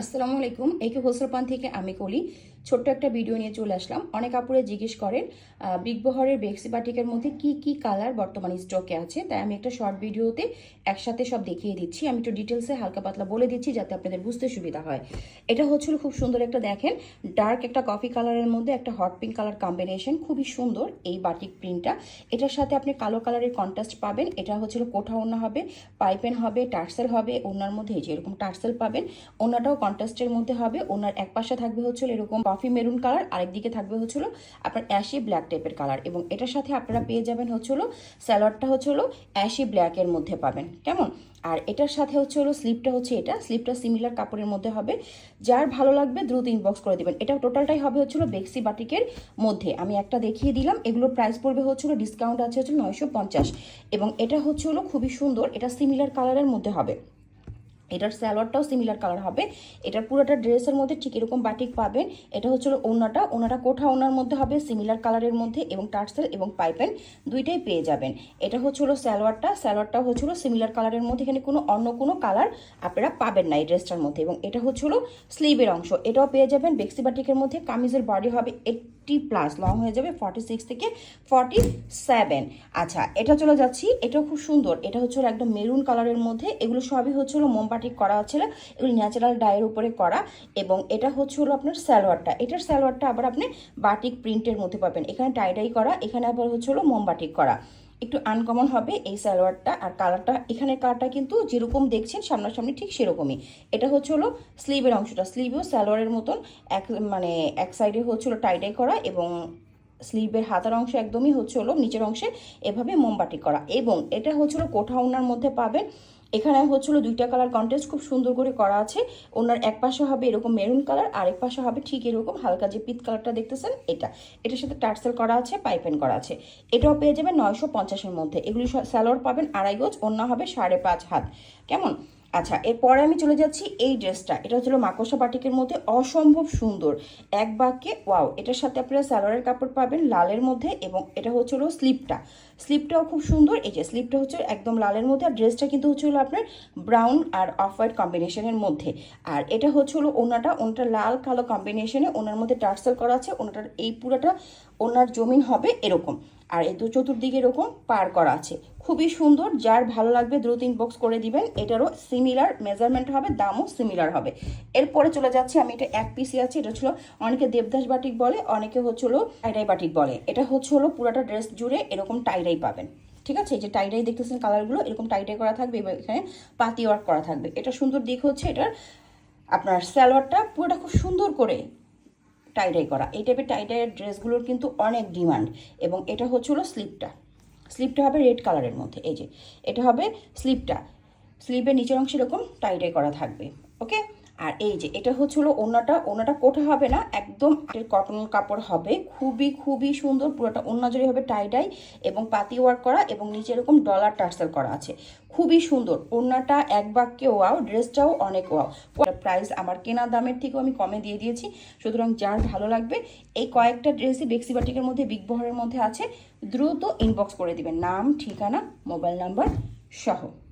আসসালামু আলাইকুম একে হোসরপান থেকে আমি কলি। ছোট্ট একটা ভিডিও নিয়ে চলে আসলাম। অনেক আপুরে জিজ্ঞেস করেন বিগ বহরের বেক্সি বাটিকের মধ্যে কি কি কালার বর্তমানে স্টকে আছে? তাই আমি একটা শর্ট ভিডিওতে একসাথে সব দেখিয়ে দিচ্ছি। আমি একটু ডিটেলসে হালকা পাতলা বলে দিচ্ছি যাতে আপনাদের বুঝতে সুবিধা হয়। এটা হচ্ছিল খুব সুন্দর একটা দেখেন ডার্ক একটা কফি কালারের মধ্যে একটা হট পিঙ্ক কালার কম্বিনেশন খুবই সুন্দর এই বাটিক প্রিন্টটা এটার সাথে আপনি কালো কালারের কন্ট্রাস্ট পাবেন। এটা হচ্ছিল কোঠা ওনা হবে পাইপেন হবে টার্সেল হবে ওনার মধ্যে এই যে এরকম টার্সেল পাবেন। ওনাটাও কন্ট্রাস্টের মধ্যে হবে ওনার এক পাশে থাকবে হচ্ছিল এরকম কফি মেরুন কালার আরেক দিকে থাকবে হচ্ছিল আপনার অ্যাশি ব্ল্যাক টাইপের কালার এবং এটার সাথে আপনারা পেয়ে যাবেন হচ্ছিল স্যালাডটা হচ্ছিল অ্যাশি ব্ল্যাকের মধ্যে পাবেন, কেমন? আর এটার সাথে হচ্ছে হলো স্লিপটা হচ্ছে এটা, স্লিপটা সিমিলার কাপড়ের মধ্যে হবে। যার ভালো লাগবে দ্রুত ইনবক্স করে দিবেন। এটা টোটালটাই হবে হচ্ছিল বেক্সি বাটিকের মধ্যে। আমি একটা দেখিয়ে দিলাম, এগুলোর প্রাইস পড়বে হচ্ছিল ডিসকাউন্ট আছে হচ্ছে নয়শো পঞ্চাশ। এবং এটা হচ্ছে হলো খুবই সুন্দর, এটা সিমিলার কালারের মধ্যে হবে। এটার স্যালোয়ারটাও সিমিলার কালার হবে। এটার পুরোটা ড্রেসের মধ্যে ঠিক এরকম বাটিক পাবেন। এটা হচ্ছিল ওনাটা ওনাটা কোঠা ওনার মধ্যে হবে সিমিলার কালারের মধ্যে এবং টার্সেল এবং পাইপেন দুইটাই পেয়ে যাবেন। এটা হচ্ছিল স্যালোয়ারটা স্যালোয়ারটা হচ্ছিল সিমিলার কালারের মধ্যে। এখানে কোনো অন্য কোনো কালার আপনারা পাবেন না এই ড্রেসটার মধ্যে এবং এটা হচ্ছিল স্লিভের অংশ। এটাও পেয়ে যাবেন। বেক্সি বাটিকের মধ্যে। কামিজের বডি হবে এইটটি প্লাস লং হয়ে যাবে ফর্টি সিক্স থেকে ফর্টি সেভেন আচ্ছা এটা চলে যাচ্ছি এটা খুব সুন্দর, এটা হচ্ছিল একদম মেরুন কালারের মধ্যে, এগুলো সবই হচ্ছিল মোমবাটি করা হচ্ছিল, এগুলো ন্যাচারাল ডায়ের উপরে করা, এবং এটা হচ্ছে হলো আপনার স্যালোয়ারটা এটার স্যালোয়ারটা আবার আপনি বাটিক প্রিন্টের মধ্যে পাবেন, এখানে টাইডাই করা, এখানে আবার হচ্ছে মোমবাটিক করা। একটু আনকমন হবে এই সালোয়ারটা। আর কালারটা এখানের কালারটা কিন্তু যেরকম দেখছেন সামনাসামনি ঠিক সেরকমই। এটা হচ্ছে হলো স্লিভের অংশটা স্লিভেও সালোয়ারের মতন। এক মানে এক সাইডে হচ্ছে হলো টাইডাই করা এবং স্লিভের হাতার অংশ একদমই হচ্ছে হলো নিচের অংশে এভাবে মোমবাটি করা। এবং এটা হচ্ছে হলো মধ্যে পাবেন এখানে হচ্ছিল দুইটা কালার কন্টেস্ট খুব সুন্দর করে করা আছে। ওনার এক পাশে হবে এরকম মেরুন কালার আর এক পাশে হবে ঠিক এরকম হালকা যে পিত কালারটা দেখতেছেন এটা। এটার সাথে টার্সেল করা আছে পাইপেন করা আছে। এটাও পেয়ে যাবেন নয়শো পঞ্চাশের মধ্যে। এগুলি স্যালোয়ার পাবেন আড়াই গোজ অন্য হবে সাড়ে পাঁচ হাত। কেমন? আচ্ছা এরপরে আমি চলে যাচ্ছি এই ড্রেসটা। এটা হচ্ছিল মাকসা বাটিকের মধ্যে অসম্ভব সুন্দর। এক বাক্যে, ওয়াও, এটার সাথে আপনারা সালোয়ারের কাপড় পাবেন লালের মধ্যে এবং এটা হচ্ছিল স্লিপটা। স্লিপটাও খুব সুন্দর, এই যে স্লিপটা হচ্ছে একদম লালের মধ্যে আর ড্রেসটা কিন্তু হচ্ছে আপনার ব্রাউন আর অফ হোয়াইট কম্বিনেশনের মধ্যে। আর এটা হচ্ছে হলো ওনাটা ওনাটা লাল কালো কম্বিনেশনে ওনার মধ্যে টার্সেল করা আছে, ওনাটার এই পুরোটা ওনার জমিন হবে এরকম। আর এই দু চতুর্দিকে এরকম পার করা আছে। খুবই সুন্দর, যার ভালো লাগবে দ্রুত ইনবক্স করে দিবেন। এটারও সিমিলার মেজারমেন্ট হবে, দামও সিমিলার হবে। এরপরে চলে যাচ্ছে, আমি এটা এক পিসি আছে, এটা ছিল অনেকে দেবদাস বাটিক বলে, অনেকে হচ্ছিল টাইডাই বাটিক বলে। এটা হচ্ছে হলো পুরাটা ড্রেস জুড়ে এরকম টাইডাই পাবেন। ঠিক আছে? এই যে টাইডাই দেখতেছেন কালারগুলো এরকম টাইডাই করা থাকবে এবং এখানে পাতি ওয়ার্ক করা থাকবে। এটা সুন্দর দিক হচ্ছে, এটার আপনার স্যালোয়ারটা পুরোটা খুব সুন্দর করে টাইডাই করা। এই টাইপের টাইডাইয়ের ড্রেসগুলোর কিন্তু অনেক ডিমান্ড এবং এটা হচ্ছে হলো স্লিপটা স্লিপটা হবে রেড কালারের মধ্যে, এই যে। এটা হবে স্লিপটা স্লিপের নিচের অংশ এরকম টাইটে করা থাকবে ওকে আর এই যে, এটা হচ্ছে হলো ওনাটা ওনাটা কোঠা হবে না, একদম কটন কাপড় হবে, খুবই খুবই সুন্দর, পুরোটা অন্য জড়ি হবে টাইডাই এবং পাতি ওয়ার্ক করা এবং নিচে এরকম ডলার টার্সেল করা আছে। খুবই সুন্দর ওনাটা এক বাক্যে ওয়াও ড্রেসটাও অনেক ওয়াও প্রাইস আমার কেনা দামের থেকেও আমি কমে দিয়ে দিয়েছি, সুতরাং যার ভালো লাগবে, এই কয়েকটা ড্রেসই বেক্সি বাটিকের মধ্যে বিগ বহরের মধ্যে আছে, দ্রুত ইনবক্স করে দিবেন। নাম, ঠিকানা মোবাইল নাম্বার সহ।